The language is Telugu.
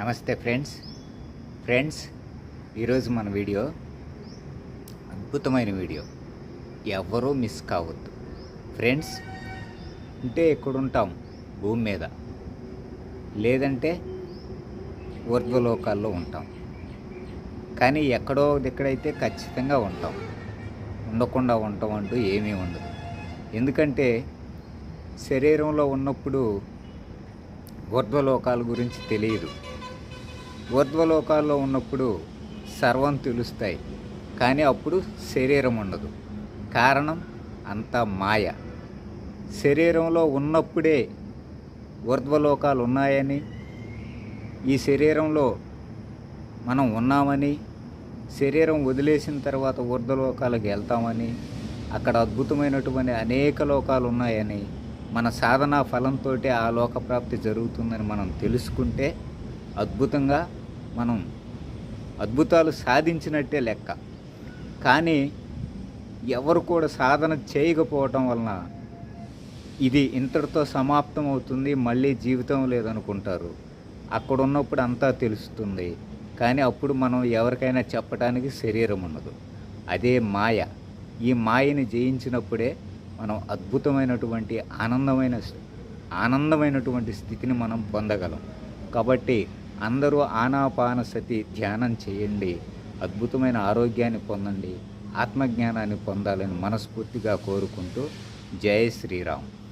నమస్తే ఫ్రెండ్స్. ఫ్రెండ్స్ ఈరోజు మన వీడియో అద్భుతమైన వీడియో. ఎవ్వరూ మిస్ కావద్దు. ఫ్రెండ్స్ ఉంటే ఎక్కడుంటాం? భూమి మీద. లేదంటే ఊర్ధ్వలోకాల్లో ఉంటాం. కానీ ఎక్కడో ఎక్కడైతే ఖచ్చితంగా ఉంటాం. ఉండకుండా ఉంటాం అంటూ ఏమీ ఉండదు. ఎందుకంటే శరీరంలో ఉన్నప్పుడు ఊర్ధ్వలోకాల గురించి తెలియదు. ఊర్ధ్వలోకాల్లో ఉన్నప్పుడు సర్వం తెలుస్తాయి. కానీ అప్పుడు శరీరం ఉండదు. కారణం అంతా మాయ. శరీరంలో ఉన్నప్పుడే ఊర్ధ్వలోకాలు ఉన్నాయని ఈ శరీరంలో మనం ఉన్నామని శరీరం వదిలేసిన తర్వాత ఊర్ధ్వలోకాలకు వెళ్తామని అక్కడ అద్భుతమైనటువంటి అనేక లోకాలు ఉన్నాయని మన సాధనా ఫలంతో ఆ లోకప్రాప్తి జరుగుతుందని మనం తెలుసుకుంటే అద్భుతంగా మనం అద్భుతాలు సాధించినట్టే లెక్క. కానీ ఎవరు కూడా సాధన చేయకపోవటం వలన ఇది ఇంతటితో సమాప్తం అవుతుంది మళ్ళీ జీవితం లేదనుకుంటారు. అక్కడ ఉన్నప్పుడు అంతా తెలుస్తుంది. కానీ అప్పుడు మనం ఎవరికైనా చెప్పడానికి శరీరం ఉండదు అదే మాయ. ఈ మాయని జయించినప్పుడే మనం అద్భుతమైనటువంటి ఆనందమైన ఆనందమైనటువంటి స్థితిని మనం పొందగలం. కాబట్టి అందరూ ఆనాపాన సతి ధ్యానం చేయండి. అద్భుతమైన ఆరోగ్యాన్ని పొందండి. ఆత్మజ్ఞానాన్ని పొందాలని మనస్ఫూర్తిగా కోరుకుంటూ జై శ్రీరామ్.